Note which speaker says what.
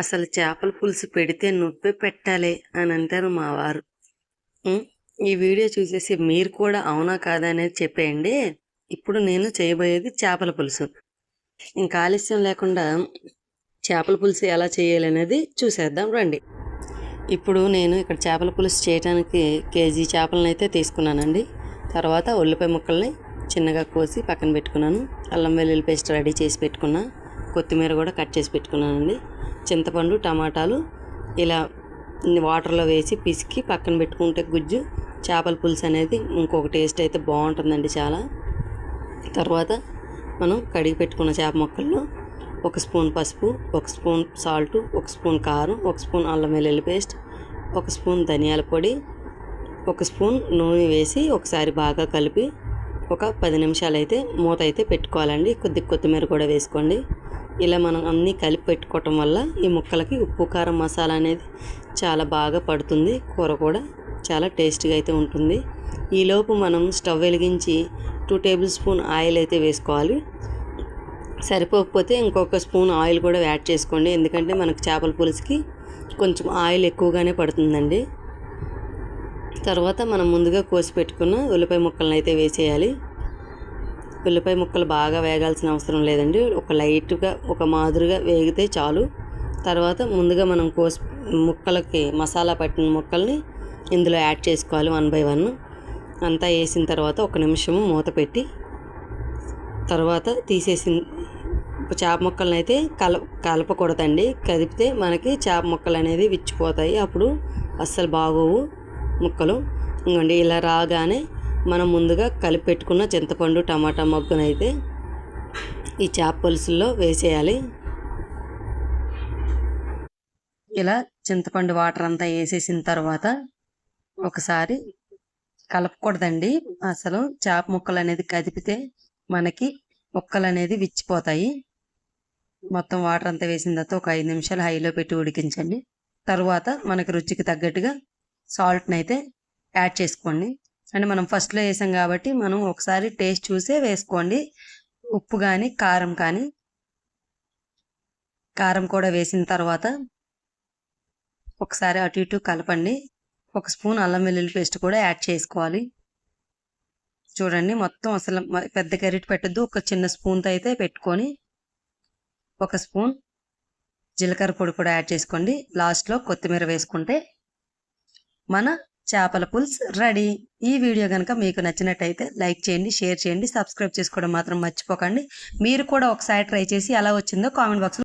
Speaker 1: అసలు చేపల పులుసు పెడితే నొప్పి పెట్టాలి అని అంటారు మా వారు ఈ వీడియో చూసేసి మీరు కూడా అవునా కాదా అనేది చెప్పేయండి ఇప్పుడు నేను చేయబోయేది చేపల పులుసు ఇంకా ఆలస్యం లేకుండా చేపల పులుసు ఎలా చేయాలి అనేది చూసేద్దాం రండి ఇప్పుడు నేను ఇక్కడ చేపల పులుసు చేయడానికి కేజీ చేపలను అయితే తీసుకున్నానండి తర్వాత ఉల్లిపాయ ముక్కల్ని చిన్నగా కోసి పక్కన పెట్టుకున్నాను అల్లం వెల్లుల్లి పేస్ట్ రెడీ చేసి పెట్టుకున్నాను కొత్తిమీర కూడా కట్ చేసి పెట్టుకున్నానండి చింతపండు టమాటాలు ఇలా వాటర్లో వేసి పిసికి పక్కన పెట్టుకుంటే గుజ్జు చేపల పులుసు అనేది ఇంకొక టేస్ట్ అయితే బాగుంటుందండి చాలా తర్వాత మనం కడిగి పెట్టుకున్న చేప ముక్కల్లో ఒక స్పూన్ పసుపు ఒక స్పూన్ సాల్ట్ ఒక స్పూన్ కారం ఒక స్పూన్ అల్లం వెల్లుల్లి పేస్ట్ ఒక స్పూన్ ధనియాల పొడి ఒక స్పూన్ నూనె వేసి ఒకసారి బాగా కలిపి ఒక పది నిమిషాలు అయితే మూత అయితే పెట్టుకోవాలండి కొద్ది కొత్తిమీర కూడా వేసుకోండి ఇలా మనం అన్నీ కలిపి పెట్టుకోవటం వల్ల ఈ ముక్కలకి ఉప్పు కారం మసాలా అనేది చాలా బాగా పడుతుంది కూర కూడా చాలా టేస్ట్గా అయితే ఉంటుంది ఈలోపు మనం స్టవ్ వెలిగించి టూ టేబుల్ స్పూన్ ఆయిల్ అయితే వేసుకోవాలి సరిపోకపోతే ఇంకొక స్పూన్ ఆయిల్ కూడా యాడ్ చేసుకోండి ఎందుకంటే మనకు చేపల పులుసుకి కొంచెం ఆయిల్ ఎక్కువగానే పడుతుందండి తర్వాత మనం ముందుగా కోసి పెట్టుకున్న ఉల్లిపాయ ముక్కలను అయితే వేసేయాలి ఉల్లిపాయ ముక్కలు బాగా వేగాల్సిన అవసరం లేదండి ఒక లైట్గా ఒక మాదిరిగా వేగితే చాలు తర్వాత ముందుగా మనం కోసి ముక్కలకి మసాలా పట్టిన ముక్కల్ని ఇందులో యాడ్ చేసుకోవాలి వన్ బై వన్ అంతా వేసిన తర్వాత ఒక నిమిషము మూత పెట్టి తర్వాత తీసేసిన చేప ముక్కలను అయితే కల కలపకూడదండి కదిపితే మనకి చేప ముక్కలు అనేది విచ్చిపోతాయి అప్పుడు అస్సలు బాగోవు ముక్కలు ఇంకండి ఇలా రాగానే మనం ముందుగా కలిపి పెట్టుకున్న చింతపండు టమాటా మొగ్గునైతే ఈ చేప పులుసుల్లో వేసేయాలి ఇలా చింతపండు వాటర్ అంతా వేసేసిన తర్వాత ఒకసారి కలపకూడదండి అసలు చేప ముక్కలు అనేది కదిపితే మనకి ముక్కలు అనేది విచ్చిపోతాయి మొత్తం వాటర్ అంతా వేసిన తర్వాత ఒక ఐదు నిమిషాలు హైలో పెట్టి ఉడికించండి తర్వాత మనకి రుచికి తగ్గట్టుగా సాల్ట్ని అయితే యాడ్ చేసుకోండి అండ్ మనం ఫస్ట్లో వేసాం కాబట్టి మనం ఒకసారి టేస్ట్ చూసే వేసుకోండి ఉప్పు కానీ కారం కానీ కారం కూడా వేసిన తర్వాత ఒకసారి అటు ఇటు కలపండి ఒక స్పూన్ అల్లం వెల్లుల్లి పేస్ట్ కూడా యాడ్ చేసుకోవాలి చూడండి మొత్తం అసలు పెద్ద కర్రీ పెట్టద్దు ఒక చిన్న స్పూన్తో అయితే పెట్టుకొని ఒక స్పూన్ జీలకర్ర పొడి కూడా యాడ్ చేసుకోండి లాస్ట్లో కొత్తిమీర వేసుకుంటే మన చేపల పులుసు రెడీ ఈ వీడియో కనుక మీకు నచ్చినట్టయితే లైక్ చేయండి షేర్ చేయండి సబ్స్క్రైబ్ చేసుకోవడం మాత్రం మర్చిపోకండి మీరు కూడా ఒకసారి ట్రై చేసి ఎలా వచ్చిందో కామెంట్ బాక్స్లో